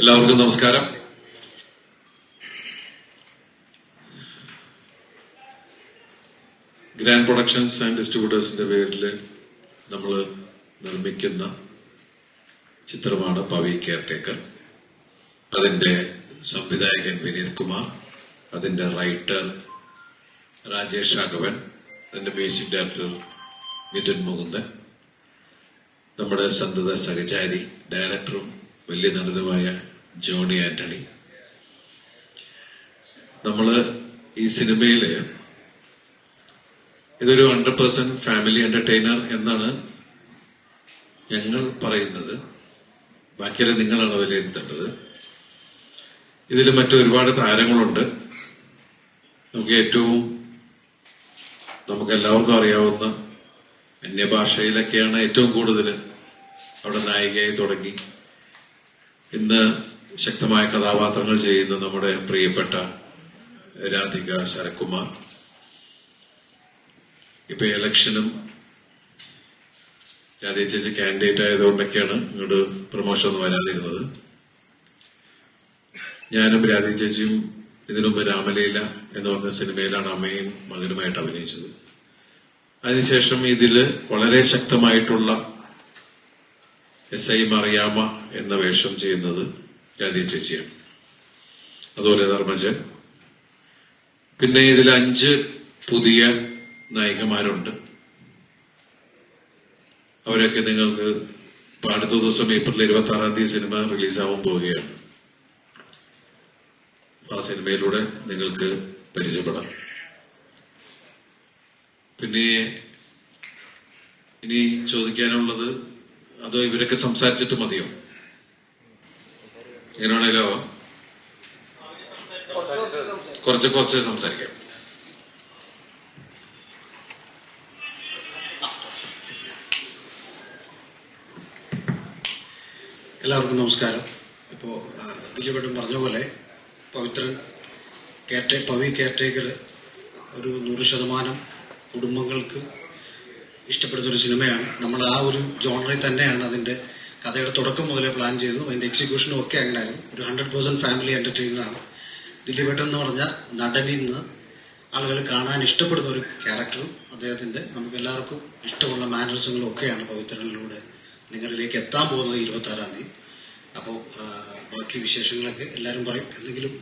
എല്ലാവർക്കും നമസ്കാരം. Grand productions and ഡിസ്ട്രിബ്യൂട്ടേഴ്സിന്റെ പേരിൽ നമ്മൾ നിർമ്മിക്കുന്ന ചിത്രമാണ് പവി കെയർടേക്കർ. അതിന്റെ സംവിധായകൻ വിനീത് കുമാർ അതിന്റെ റൈറ്റർ രാജേഷ് രാഘവൻ അതിന്റെ മ്യൂസിക് ഡയറക്ടർ മിഥുൻ മുകുന്ദൻ നമ്മുടെ സന്തത സഹചാരി ഡയറക്ടറും വലിയ നടനുമായ ജോണി ആന്റണി. നമ്മൾ ഈ സിനിമയിൽ ഇതൊരു ഹൺഡ്രഡ് പേഴ്സെന്റ് ഫാമിലി എന്റർടൈനർ എന്നാണ് ഞങ്ങൾ പറയുന്നത്. ബാക്കിയെല്ലാം നിങ്ങളാണ് വിലയിരുത്തേണ്ടത്. ഇതിൽ മറ്റൊരുപാട് താരങ്ങളുണ്ട്. നമുക്ക് ഏറ്റവും നമുക്ക് എല്ലാവർക്കും അറിയാവുന്ന അന്യഭാഷയിലൊക്കെയാണ് ഏറ്റവും കൂടുതൽ അവിടെ നായികയായി തുടങ്ങി. ഇന്ന് ശക്തമായ കഥാപാത്രങ്ങൾ ചെയ്യുന്ന നമ്മുടെ പ്രിയപ്പെട്ട രാധിക ശരത്കുമാർ. ഇപ്പൊ ഇലക്ഷനും രാധിക ചേച്ചി കാൻഡിഡേറ്റ് ആയതുകൊണ്ടൊക്കെയാണ് ഇങ്ങോട്ട് പ്രൊമോഷൻ ഒന്നും വരാതിരുന്നത്. ഞാനും രാധിക ചേച്ചിയും ഇതിനുമുമ്പ് രാമലീല എന്ന് പറഞ്ഞ സിനിമയിലാണ് അമ്മയും മകനുമായിട്ട് അഭിനയിച്ചത്. അതിനുശേഷം ഇതിൽ വളരെ ശക്തമായിട്ടുള്ള എസ് ഐ മറിയാമ എന്ന വേഷം ചെയ്യുന്നത് രാധേ ചേച്ചിയാണ് അതുപോലെ ധർമ്മജൻ. പിന്നെ ഇതിൽ അഞ്ച് പുതിയ നായികമാരുണ്ട്. അവരൊക്കെ നിങ്ങൾക്ക് അടുത്ത ദിവസം ഏപ്രിൽ ഇരുപത്തി ആറാം തീയതി സിനിമ റിലീസാവാൻ പോവുകയാണ്. ആ സിനിമയിലൂടെ നിങ്ങൾക്ക് പരിചയപ്പെടാം. പിന്നെ ഇനി ചോദിക്കാനുള്ളത് അതോ ഇവരൊക്കെ സംസാരിച്ചിട്ട് മതിയോ? എങ്ങനെയാണല്ലോ കുറച്ച് കുറച്ച് സംസാരിക്കാം. എല്ലാവർക്കും നമസ്കാരം. ഇപ്പോൾ ദിലീപേട്ടൻ പറഞ്ഞ പോലെ പവിത്രൻ കെയർടേ പവി കെയർടേക്കർ ഒരു നൂറ് ശതമാനം കുടുംബങ്ങൾക്ക് ഇഷ്ടപ്പെടുന്ന ഒരു സിനിമയാണ്. നമ്മൾ ആ ഒരു ജോണറിൽ തന്നെയാണ് അതിന്റെ കഥയുടെ തുടക്കം മുതലേ പ്ലാൻ ചെയ്തു. അതിന്റെ എക്സിക്യൂഷനും ഒക്കെ അങ്ങനെയായിരുന്നു ഒരു ഹൺഡ്രഡ് പേഴ്സെന്റ് ഫാമിലി എന്റർടൈനർ ആണ്. ദിലീപേട്ടൻ എന്ന് പറഞ്ഞാൽ നടനിൽ നിന്ന് ആളുകൾ കാണാൻ ഇഷ്ടപ്പെടുന്ന ഒരു ക്യാരക്ടറും അദ്ദേഹത്തിന്റെ. നമുക്ക് എല്ലാവർക്കും ഇഷ്ടമുള്ള മാനറിസങ്ങളും ഒക്കെയാണ് പവിത്രനിലൂടെ നിങ്ങളിലേക്ക് എത്താൻ പോകുന്നത് ഇരുപത്തി ആറാം തീയതി. അപ്പോൾ ബാക്കി വിശേഷങ്ങളൊക്കെ എല്ലാവരും പറയും. എന്തെങ്കിലും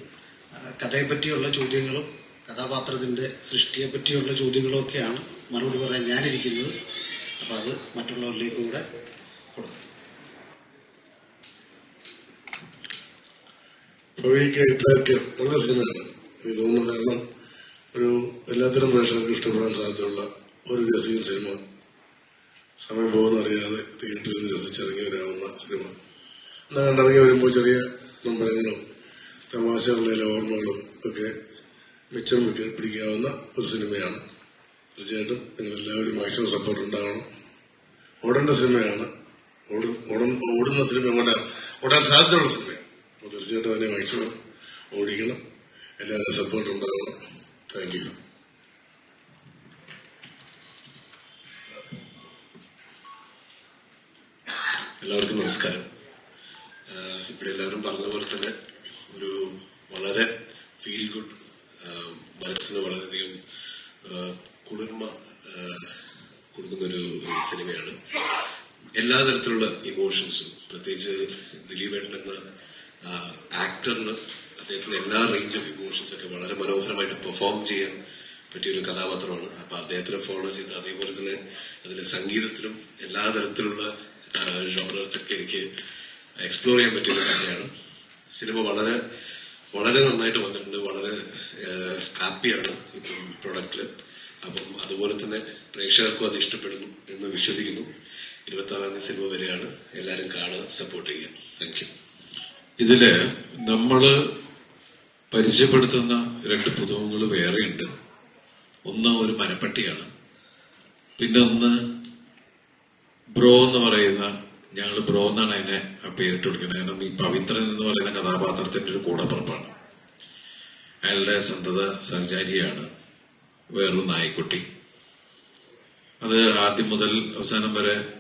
കഥയെ പറ്റിയുള്ള ചോദ്യങ്ങളും കഥാപാത്രത്തിന്റെ സൃഷ്ടിയെ പറ്റിയുള്ള ചോദ്യങ്ങളും ഒക്കെയാണ് മറുപടി പറയാൻ ഞാനിരിക്കുന്നത്. അപ്പോൾ അത് മറ്റുള്ളവരിലേക്ക് കൂടെ കൊടുക്കും. പവിക്ക് ഇട്ടാറ്റ് നല്ല സിനിമയാണ് എനിക്ക് തോന്നുന്നു കാരണം ഒരു എല്ലാത്തരം പ്രേക്ഷകർക്ക് ഇഷ്ടപ്പെടാൻ സാധ്യതയുള്ള ഒരു രസികൻ സിനിമ. സമയം പോകുന്നറിയാതെ തിയേറ്ററിൽ രസിച്ചിറങ്ങി വരാവുന്ന സിനിമ. എന്നാൽ കണ്ടിറങ്ങി വരുമ്പോൾ ചെറിയ നമ്പരങ്ങളും തമാശകളിലെ ഓർമ്മകളും ഒക്കെ മിച്ചം പിടിക്കാവുന്ന ഒരു സിനിമയാണ്. തീർച്ചയായിട്ടും നിങ്ങൾ എല്ലാവരും മാക്സിമം സപ്പോർട്ട് ഉണ്ടാകണം ഓടേണ്ട സിനിമയാണ്. ഓടും ഓടും- ഓടുന്ന സിനിമ ഓടാൻ സാധ്യതയുള്ള സിനിമയാണ്. അപ്പോൾ തീർച്ചയായിട്ടും അതിനെ മാക്സിമം ഓടിക്കണം. എല്ലാവരും സപ്പോർട്ട് ഉണ്ടാകണം താങ്ക് യു എല്ലാവർക്കും നമസ്കാരം. ഇവിടെ എല്ലാവരും പറഞ്ഞ പോലെ തന്നെ ഒരു വളരെ ഫീൽ ഗുഡ് മനസ്സിന് വളരെയധികം കുളിർമ കൊടുക്കുന്നൊരു സിനിമയാണ്. എല്ലാ തരത്തിലുള്ള ഇമോഷൻസും പ്രത്യേകിച്ച് ദിലീപേട്ടൻ എന്ന ആക്ടറിന് അദ്ദേഹത്തിന് എല്ലാ റേഞ്ച് ഓഫ് ഇമോഷൻസ് ഒക്കെ വളരെ മനോഹരമായിട്ട് പെർഫോം ചെയ്യാൻ പറ്റിയ ഒരു കഥാപാത്രമാണ്. അപ്പൊ അദ്ദേഹത്തിനെ ഫോളോ ചെയ്ത് അതേപോലെ തന്നെ അതിന്റെ സംഗീതത്തിലും എല്ലാ തരത്തിലുള്ള ഒക്കെ എനിക്ക് എക്സ്പ്ലോർ ചെയ്യാൻ പറ്റിയ ഒരു കഥയാണ്. സിനിമ വളരെ വളരെ നന്നായിട്ട് വന്നിട്ടുണ്ട്. വളരെ ഹാപ്പിയാണ് ഇപ്പം പ്രൊഡക്റ്റിൽ അപ്പം അതുപോലെ തന്നെ പ്രേക്ഷകർക്കും അത് ഇഷ്ടപ്പെടുന്നു എന്ന് വിശ്വസിക്കുന്നു. ഇരുപത്തി ആറാം തീയതി സിനിമ വരെയാണ്. എല്ലാവരും കാണുക സപ്പോർട്ട് ചെയ്യുക. താങ്ക് യു ഇതിൽ നമ്മൾ പരിചയപ്പെടുത്തുന്ന രണ്ട് പുതുമുഖങ്ങൾ വേറെയുണ്ട്. ഒന്ന് ഒരു മരപ്പട്ടിയാണ് പിന്നെ ഒന്ന് ബ്രോ എന്ന് പറയുന്ന ഞങ്ങൾ ബ്രോ എന്നാണ് അതിനെ പേരിട്ട് വിളിക്കുന്നത്. കാരണം ഈ പവിത്രൻ എന്ന് പറയുന്ന കഥാപാത്രത്തിന്റെ ഒരു കൂടപ്പുറപ്പാണ്. അയാളുടെ സന്തത സഹചാരിയാണ് വേറൊരു നായ്ക്കുട്ടി. അത് ആദ്യം മുതൽ അവസാനം വരെ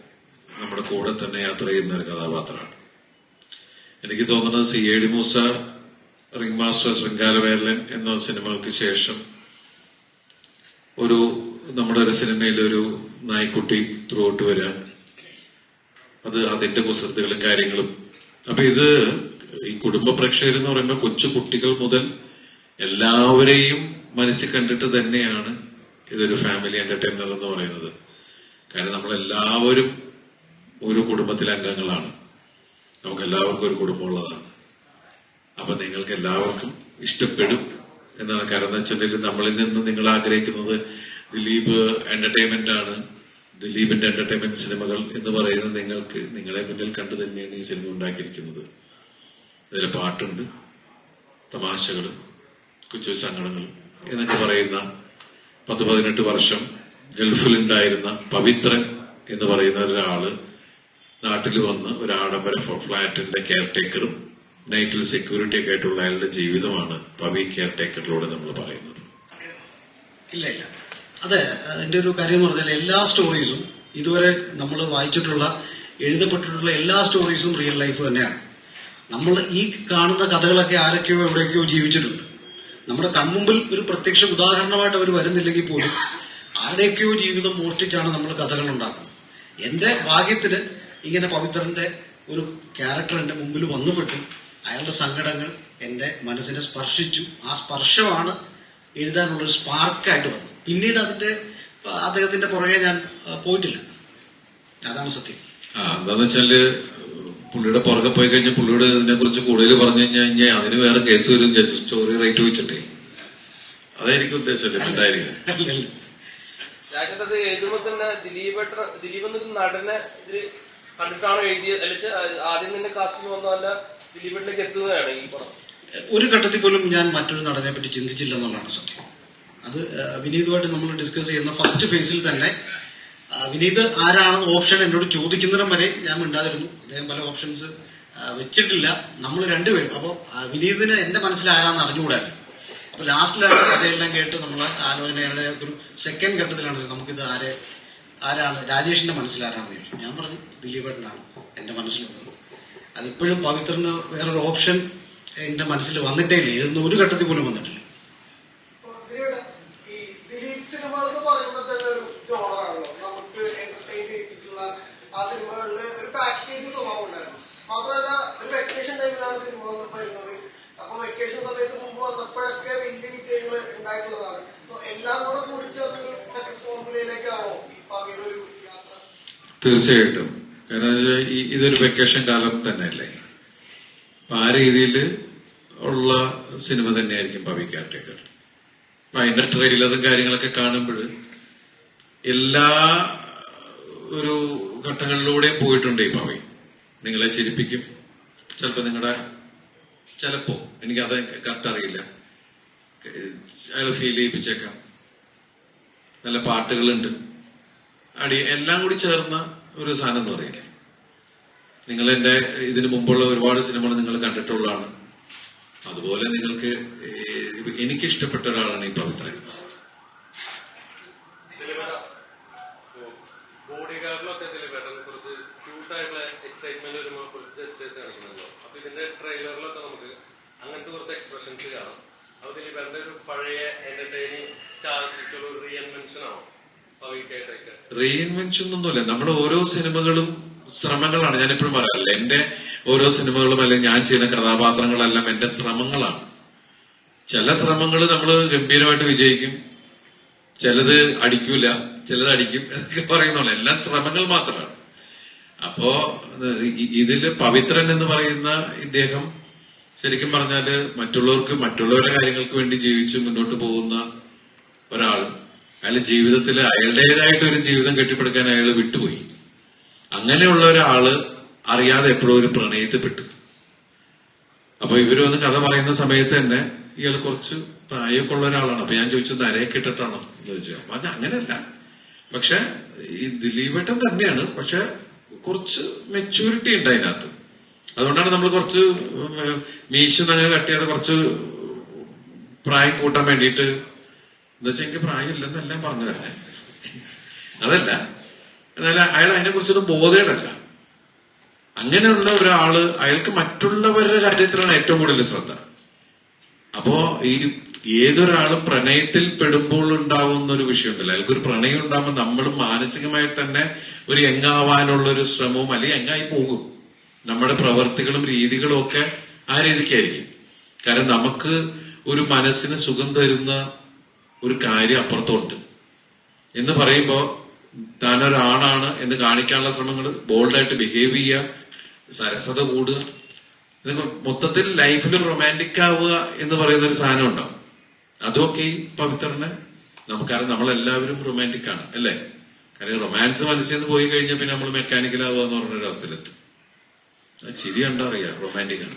നമ്മുടെ കൂടെ തന്നെ യാത്ര ചെയ്യുന്ന ഒരു കഥാപാത്രമാണ്. എനിക്ക് തോന്നുന്നത് C A D Moosa ring master Shringaravelan എന്ന സിനിമകൾക്ക് ശേഷം ഒരു നമ്മുടെ ഒരു സിനിമയിൽ ഒരു നായ്ക്കുട്ടി ത്രൂട്ട് വരാൻ അത് അതിന്റെ കുസൃതികളും കാര്യങ്ങളും. അപ്പൊ ഇത് ഈ കുടുംബ പ്രേക്ഷകർ എന്ന് പറയുമ്പോൾ കൊച്ചു കുട്ടികൾ മുതൽ എല്ലാവരെയും മനസ്സിൽ കണ്ടിട്ട് തന്നെയാണ് ഇതൊരു ഫാമിലി എന്റർടൈനർ എന്ന് പറയുന്നത്. കാരണം നമ്മളെല്ലാവരും ഒരു കുടുംബത്തിലെ അംഗങ്ങളാണ്. നമുക്ക് എല്ലാവർക്കും ഒരു കുടുംബമുള്ളതാണ് അപ്പൊ നിങ്ങൾക്ക് എല്ലാവർക്കും ഇഷ്ടപ്പെടും എന്നാണ് കാരണം വെച്ചിട്ടുണ്ടെങ്കിൽ നമ്മളിൽ നിന്ന് നിങ്ങൾ ആഗ്രഹിക്കുന്നത് ദിലീപ് എന്റർടൈൻമെന്റ് ആണ്. ദിലീപിന്റെ എന്റർടൈൻമെന്റ് സിനിമകൾ എന്ന് പറയുന്നത് നിങ്ങൾക്ക് നിങ്ങളെ മുന്നിൽ കണ്ടു തന്നെയാണ് ഈ സിനിമ ഉണ്ടാക്കിയിരിക്കുന്നത്. അതിൽ പാട്ടുണ്ട് തമാശകൾ കൊച്ചു സങ്കടങ്ങൾ എന്നൊക്കെ പറയുന്ന പത്ത് പതിനെട്ട് വർഷം ഗൾഫിലുണ്ടായിരുന്ന പവിത്രൻ എന്ന് പറയുന്ന ഒരാൾ നാട്ടിൽ വന്ന് ഒരു ഫ്ലാറ്റിന്റെ കെയർ ടേക്കറും നൈറ്റിൽ സെക്യൂരിറ്റി ഒക്കെ ആയിട്ടുള്ള അയാളുടെ ജീവിതമാണ് പവി കെയർ ടേക്കറിലൂടെ നമ്മൾ പറയുന്നത്. ഇല്ല ഇല്ല. അതെ എന്റെ ഒരു കാര്യം പറഞ്ഞാൽ എല്ലാ സ്റ്റോറീസും ഇതുവരെ നമ്മൾ വായിച്ചിട്ടുള്ള എഴുതപ്പെട്ടിട്ടുള്ള എല്ലാ സ്റ്റോറീസും റിയൽ ലൈഫ് തന്നെയാണ്. നമ്മൾ ഈ കാണുന്ന കഥകളൊക്കെ ആരൊക്കെയോ എവിടെയൊക്കെയോ ജീവിച്ചിട്ടുണ്ട്. നമ്മുടെ കൺമുമ്പിൽ ഒരു പ്രത്യക്ഷ ഉദാഹരണമായിട്ട് അവർ വരുന്നില്ലെങ്കിൽ പോലും ആരുടെയൊക്കെയോ ജീവിതം മോഷ്ടിച്ചാണ് നമ്മൾ കഥകൾ ഉണ്ടാക്കുന്നത്. എന്റെ ഭാഗ്യത്തിന് ഇങ്ങനെ പവിത്രന്റെ ഒരു ക്യാരക്ടർ എന്റെ മുമ്പിൽ വന്നുപെട്ടു. അയാളുടെ സങ്കടങ്ങൾ എന്റെ മനസ്സിനെ സ്പർശിച്ചു. ആ സ്പർശമാണ് എഴുതാനുള്ള ഒരു സ്പാർക്കായിട്ട് വന്നത്. പിന്നീട് അതിന്റെ അദ്ദേഹത്തിന്റെ പുറകെ ഞാൻ പോയിട്ടില്ല. അതാണ് സത്യം. എന്താന്ന് വെച്ചാൽ പുള്ളിയുടെ പുറകെ പോയി കഴിഞ്ഞാൽ പുള്ളിയുടെ ഇതിനെ കുറിച്ച് കൂടുതൽ പറഞ്ഞു കഴിഞ്ഞാൽ കഴിഞ്ഞാൽ അതിന് വേറെ കേസ് വരും സ്റ്റോറി റേറ്റ് വെച്ചിട്ടേ. അതായിരിക്കും ഉദ്ദേശം എന്തായിരിക്കും? ദിലീപ് ദിലീപ് എന്നൊരു നടനെ കണ്ടിട്ടാണ് എഴുതിയത് അല്ലെങ്കിൽ ആദ്യം തന്നെ കാസ്റ്റിംഗ് വന്നതല്ല ദിലീപിലേക്ക് എത്തുന്നതാണ് ഈ പടം? ഒരു ഘട്ടത്തിൽ പോലും ഞാൻ മറ്റൊരു നടനെ പറ്റി ചിന്തിച്ചില്ല എന്നുള്ളതാണ് സത്യം. അത് വിനീതുമായിട്ട് നമ്മൾ ഡിസ്കസ് ചെയ്യുന്ന ഫസ്റ്റ് ഫേസിൽ തന്നെ വിനീത് ആരാണ് ഓപ്ഷൻ എന്നോട് ചോദിക്കുന്നിടം വരെ ഞാൻ മിണ്ടാതിരുന്നു. അദ്ദേഹം പല ഓപ്ഷൻസ് വെച്ചിട്ടില്ല. നമ്മൾ രണ്ടുപേരും അപ്പോൾ വിനീതിന് എന്റെ മനസ്സിൽ ആരാന്ന് അറിഞ്ഞുകൂടായിരുന്നു അപ്പൊ ലാസ്റ്റിലാണ് അതെല്ലാം കേട്ട് നമ്മൾ ആലോചനയുടെ ഒരു സെക്കൻഡ് ഘട്ടത്തിലാണ് നമുക്കിത് ആരെ ആരാണ്? രാജേഷിന്റെ മനസ്സിൽ ആരാണെന്ന് ചോദിച്ചു. ഞാൻ പറഞ്ഞു എന്റെ മനസ്സിലുള്ളത് അതിപ്പോഴും പവിത്രന് വേറൊരു ഓപ്ഷൻ എന്റെ മനസ്സിൽ വന്നിട്ടേ ഇല്ല. എഴുതുന്ന ഒരു ഘട്ടത്തിൽ പോലും വന്നിട്ടില്ല. മാത്രമല്ല ഒരു വെക്കേഷൻ ടൈമിലാണ് വെക്കേഷൻ സമയത്ത് മുമ്പ് വന്നപ്പോഴൊക്കെ വലിയ വിജയങ്ങൾ ഉണ്ടായിട്ടുള്ളതാണ്. സോ എല്ലാം കൂടെ കൂടിച്ചേർന്നൊരു സക്സസ് ഫോർമുലയിലേക്കാണോ തീർച്ചയായിട്ടും. കാരണം ഇതൊരു വെക്കേഷൻ കാലം തന്നെയല്ലേ? അപ്പൊ ആ രീതിയിൽ ഉള്ള സിനിമ തന്നെയായിരിക്കും പവി കാറ്റേക്കർ അപ്പൊ അതിന്റെ ട്രെയിലറും കാര്യങ്ങളൊക്കെ കാണുമ്പോൾ എല്ലാ ഒരു ഘട്ടങ്ങളിലൂടെ പോയിട്ടുണ്ട് ഈ പവി നിങ്ങളെ ചിരിപ്പിക്കും. ചിലപ്പോ നിങ്ങളുടെ ചിലപ്പോ എനിക്ക് അത് കറക്റ്റ് അറിയില്ല. അയാൾ ഫീൽ ചെയ്യിപ്പിച്ചേക്കാം. നല്ല പാട്ടുകളുണ്ട്. അടി എല്ലാം കൂടി ചേർന്ന ഒരു സാധനം എന്ന് പറയില്ലേ നിങ്ങൾ എന്റെ ഇതിനു മുമ്പുള്ള ഒരുപാട് സിനിമകൾ നിങ്ങൾ കണ്ടിട്ടുള്ളതാണ്. അതുപോലെ നിങ്ങൾക്ക് എനിക്ക് ഇഷ്ടപ്പെട്ട ഒരാളാണ് ഈ ഇതിന്റെ ട്രെയിലറിലൊക്കെ നമുക്ക് ഒരു പഴയ എന്റർടൈനിങ് സ്റ്റാർ ഒരു ആണോ? പവിക്കായിട്ടൊക്കെ റീഇൻവെൻഷൻ ഒന്നുമില്ല നമ്മുടെ ഓരോ സിനിമകളും ശ്രമങ്ങളാണ്. ഞാൻ എപ്പോഴും പറയാറില്ല എന്റെ ഓരോ സിനിമകളും അല്ലെങ്കിൽ ഞാൻ ചെയ്യുന്ന കഥാപാത്രങ്ങളെല്ലാം എന്റെ ശ്രമങ്ങളാണ്. ചില ശ്രമങ്ങൾ നമ്മൾ ഗംഭീരമായിട്ട് വിജയിക്കും. ചിലത് അടിക്കൂല ചിലത് അടിക്കും എന്നൊക്കെ പറയുന്നുള്ളൂ എല്ലാം ശ്രമങ്ങൾ മാത്രമാണ്. അപ്പോ ഇതിൽ പവിത്രൻ എന്ന് പറയുന്ന ഇദ്ദേഹം ശരിക്കും പറഞ്ഞാൽ മറ്റുള്ളവർക്ക് മറ്റുള്ളവരുടെ കാര്യങ്ങൾക്ക് വേണ്ടി ജീവിച്ച് മുന്നോട്ട് പോകുന്ന ഒരാൾ അയാൾ ജീവിതത്തിൽ അയാളുടേതായിട്ട് ഒരു ജീവിതം കെട്ടിപ്പടുക്കാൻ അയാൾ വിട്ടുപോയി. അങ്ങനെയുള്ള ഒരാൾ അറിയാതെ എപ്പോഴും ഒരു പ്രണയത്തിൽപ്പെട്ടു. അപ്പൊ ഇവർ വന്ന് കഥ പറയുന്ന സമയത്ത് തന്നെ ഇയാൾ കുറച്ച് പ്രായമൊക്കെ ഉള്ള ഒരാളാണ്. അപ്പൊ ഞാൻ ചോദിച്ചത് അരയൊക്കെ ഇട്ടിട്ടാണോ എന്ന് ചോദിച്ചു. അത് അങ്ങനെയല്ല. പക്ഷെ ഈ ദിലീപേട്ടൻ തന്നെയാണ്. പക്ഷെ കുറച്ച് മെച്ചൂരിറ്റി ഉണ്ട് അതിനകത്ത്. അതുകൊണ്ടാണ് നമ്മൾ കുറച്ച് മീശ അങ്ങനെ കട്ട് ചെയ്യാതെ കുറച്ച് പ്രായം കൂട്ടാൻ വേണ്ടിയിട്ട് എന്താ വെച്ചാൽ എനിക്ക് പ്രായമില്ലെന്നെല്ലാം പറഞ്ഞു തന്നെ അതല്ല. എന്നാൽ അയാൾ അതിനെ കുറിച്ചൊന്നും ബോധേടല്ല. അങ്ങനെയുള്ള ഒരാൾ അയാൾക്ക് മറ്റുള്ളവരുടെ കാര്യത്തിലാണ് ഏറ്റവും കൂടുതൽ ശ്രദ്ധ. അപ്പോ ഈ ഏതൊരാൾ പ്രണയത്തിൽ പെടുമ്പോൾ ഉണ്ടാവുന്ന ഒരു വിഷയമുണ്ടല്ലോ അയാൾക്കൊരു പ്രണയം ഉണ്ടാകുമ്പോൾ നമ്മൾ മാനസികമായി തന്നെ ഒരു എങ്ങാവാനുള്ള ഒരു ശ്രമവും അല്ലെങ്കിൽ എങ്ങായി പോകും. നമ്മുടെ പ്രവർത്തികളും രീതികളും ഒക്കെ ആ രീതിക്കായിരിക്കും. കാരണം നമുക്ക് ഒരു മനസ്സിന് സുഖം തരുന്ന ഒരു കാര്യം അപ്പുറത്തുണ്ട്. എന്ന് പറയുമ്പോ താനൊരാണാണ് എന്ന് കാണിക്കാനുള്ള ശ്രമങ്ങൾ ബോൾഡായിട്ട് ബിഹേവ് ചെയ്യുക സരസത കൂടുക. മൊത്തത്തിൽ ലൈഫിൽ റൊമാന്റിക് ആവുക എന്ന് പറയുന്ന ഒരു സാധനം ഉണ്ടാവും. അതുമൊക്കെ ഈ പവിത്രനെ നമുക്കറിയാം നമ്മളെല്ലാവരും റൊമാന്റിക് ആണ് അല്ലേ? കാരണം റൊമാൻസ് മനസ്സിൽ നിന്ന് പോയി കഴിഞ്ഞാൽ പിന്നെ നമ്മൾ മെക്കാനിക്കൽ ആവുക എന്ന് പറഞ്ഞൊരു അവസ്ഥയിലെത്തും ആ ചിരി കണ്ടറിയാം റൊമാന്റിക് ആണ്.